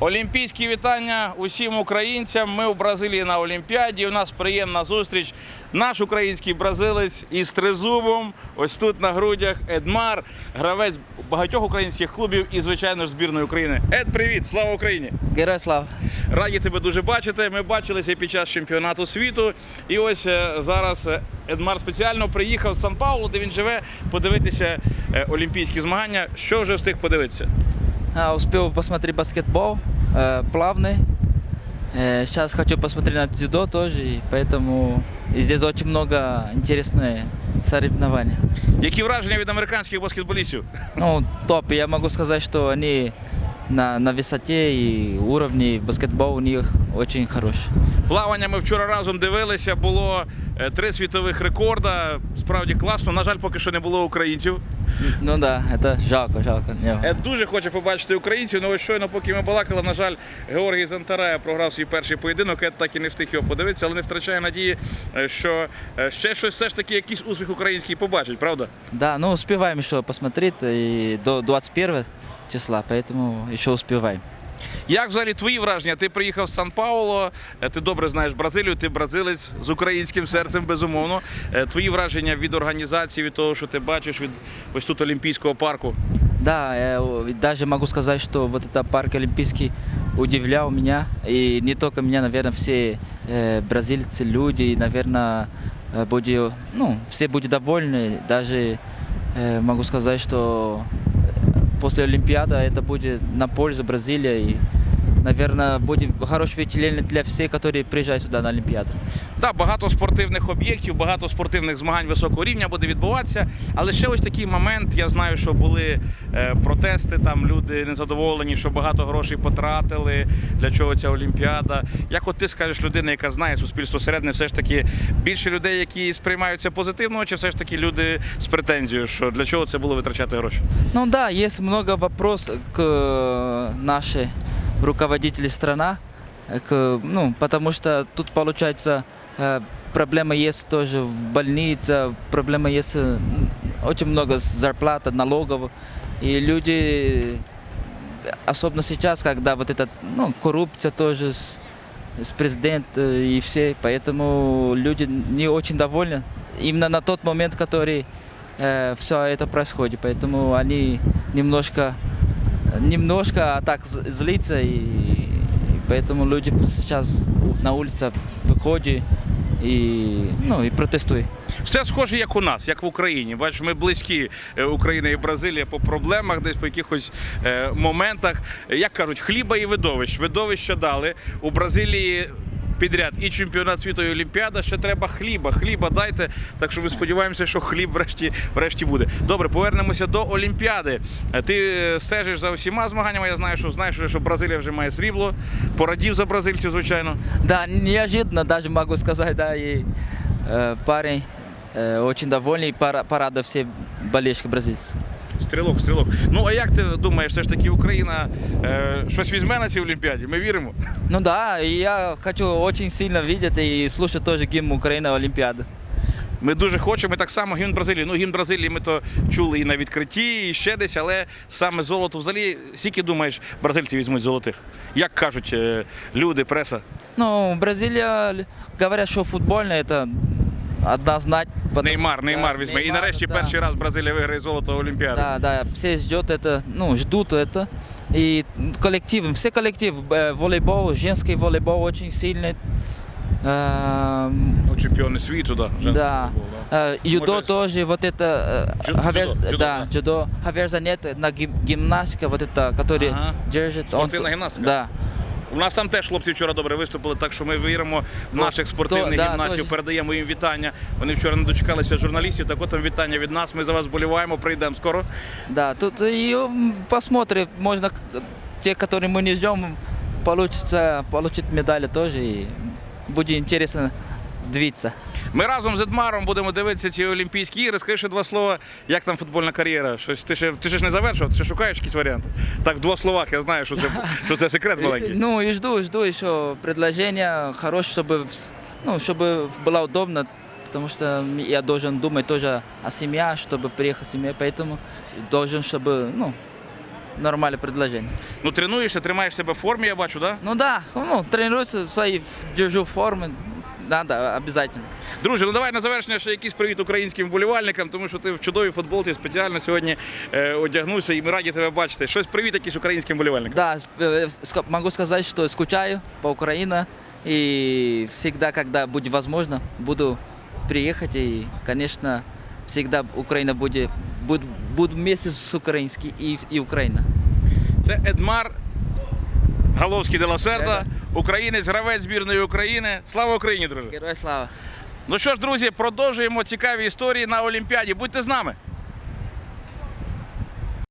Олімпійські вітання усім українцям. Ми у Бразилії на Олімпіаді. У нас приємна зустріч. Наш український бразилець із тризубом. Ось тут на грудях Едмар, гравець багатьох українських клубів і, звичайно збірної України. Ед, привіт! Слава Україні! Герой слава. Раді тебе дуже бачити. Ми бачилися під час чемпіонату світу. І ось е, зараз е, Едмар спеціально приїхав з Сан-Паулу, де він живе, подивитися е, олімпійські змагання. Що вже встиг подивитися? А, успел посмотреть баскетбол, э, плавный. Э, сейчас хочу посмотреть на дзюдо тоже, и поэтому и здесь очень много интересные соревнования. Які враження від американських баскетболістів? Ну, топ. Я могу сказать, что они на, на высоте и уровне баскетбол у них очень хороший. Плавання ми вчора разом дивилися. Було е, три світових рекорда. Справді класно. На жаль, поки що не було українців. Ну да, это жалко, жалко. Не. Ед дуже хоче побачити українців. Ну щойно, поки ми балакали, на жаль, Георгій Зантарая програв свій перший поєдинок. Ед так і не встиг його подивитися, але не втрачає надії, е, що е, ще щось все ж таки якийсь успіх український побачить, правда? Да, ну успеваем еще посмотреть и до 21 числа, поэтому еще успеваем. Як взагалі твої враження? Ти приїхав з Сан-Пауло, е, ти добре знаєш Бразилію, ти бразилець з українським серцем, безумовно. Е, Твої враження від організації, від того, що ти бачиш від ось тут Олімпійського парку. Да, я о, даже могу сказать, что вот этот парк Олимпийский удивлял меня. И не только меня, наверное, все э, бразильцы, люди, и, наверное, э, будут, ну, все будут довольны. Даже э, могу сказать, что после Олимпиады это будет на пользу Бразилии. Наверное, будет хорошее впечатление для всех, которые приезжают сюда на Олимпиаду. Так, багато спортивних об'єктів, багато спортивних змагань високого рівня буде відбуватися. Але ще ось такий момент. Я знаю, що були е, протести, там люди незадоволені, що багато грошей потратили. Для чого ця Олімпіада? Як от ти скажеш, людина, яка знає суспільство середне, все ж таки більше людей, які сприймаються позитивно, чи все ж таки люди з претензією, що для чого це було витрачати гроші? Ну да, есть много вопросов к э, нашей руководителю страна, э, ну, потому что тут получается э, проблема есть тоже в больнице, проблема есть э, очень много зарплат, налогов, и люди, особенно сейчас, когда вот эта, ну, коррупция тоже с, с президентом и все, поэтому люди не очень довольны. Именно на тот момент, который все это происходит, поэтому они немножко, немножко так злится, и, и поэтому люди сейчас на улице выходят и, ну, и протестуют. Все схоже, як у нас, як в Україні. Бачиш, ми близькі е, Україна і Бразилія по проблемах, десь по якихось е, моментах. Як кажуть, хліба і видовищ. Видовища дали у Бразилії Підряд і чемпіонат світу, і Олімпіада. Ще треба хліба. Хліба дайте. Так що ми сподіваємося, що хліб врешті, врешті буде. Добре, повернемося до Олімпіади. Е, Ти е, стежиш за всіма змаганнями. Я знаю, що знаєш, вже, що Бразилія вже має срібло. Порадів за бразильців, звичайно. Да, неожиданно даже могу сказать, да, и э, парень э, очень довольный, и пора, порада все болельщики бразильцев. Стрілок, стрілок. Ну а як ти думаєш, все ж таки Україна е, щось візьме на цій Олімпіаді? Ми віримо. Ну да, и я хочу очень сильно видеть и слушать тоже гимн Украины Олимпиады. Ми дуже хочемо і так само гімн Бразилії. Ну, гімн Бразилії ми то чули і на відкритті, і ще десь, але саме золото взагалі, скільки думаєш, бразильці візьмуть золотих? Як кажуть е, люди, преса? Ну, Бразилия, л- говорят, что футбольно это однозначно. потому- Неймар, Неймар Да, візьме. І Неймар, нарешті да. перший раз Бразилія виграє золото Олімпіади. Да, да, все ждет это, ну, ждут это. И коллективы, все коллективы, э, волейбол, женский волейбол очень сильный. Эм, Ну, чемпіони світу, да. женський Да. футбол, да. Э, Юдо Можешь- тоже, вот это, э, Джу- Хавер- дзюдо, дзюдо, да, да. джудо, Хавер Занет, на гим- гимнастика, вот это, который Ага. держит. Спортивная гимнастика? Да. У нас там теж хлопці вчора добре виступили, так що ми віримо в Ну, наших спортивних то- гімнастів, да, передаємо їм вітання. Вони вчора не дочекалися журналістів, так от там вітання від нас. Ми за вас боліваємо, прийдемо скоро. Да, тут і посмотри, можна ті, які ми не ждемо, получится, медалі теж. и будет интересно двигаться. Ми разом з Едмаром будемо дивитися ці Олімпійські ігри. Скажи ще два слова, як там футбольна кар'єра? Щось ти ще ти ще ж не завершив, ти ще шукаєш якісь варіанти. Так, в двох словах я знаю, що це що це секрет маленький. Ну и жду, жду еще предложения хорошее, чтобы, вс- ну, чтобы было удобно, потому что м- я должен думать тоже о семье, чтобы приехать семья, поэтому должен, чтобы, ну, нормальное предложение. Ну, тренуєшся, тримаєш себе в формі, я бачу, так? Да? Ну да, ну, тренируюсь, свои, держу формы, надо обязательно. Друже, ну давай на завершення ще якийсь привіт українським вболівальникам, тому що ти в чудовій футболці спеціально сьогодні е, одягнувся і ми раді тебе бачити. Щось привіт якийсь українським вболівальникам. Да, э, ска- могу сказать, что скучаю по Украине и всегда, когда будет возможно, буду приехать и, конечно, всегда Украина будет, буду, буду вместе с украинской и, и Украина. Це Едмар Галовський де Ласерда. Українець, гравець збірної України. Слава Україні, друже! Герой слава! Ну що ж, друзі, продовжуємо цікаві історії на Олімпіаді. Будьте з нами.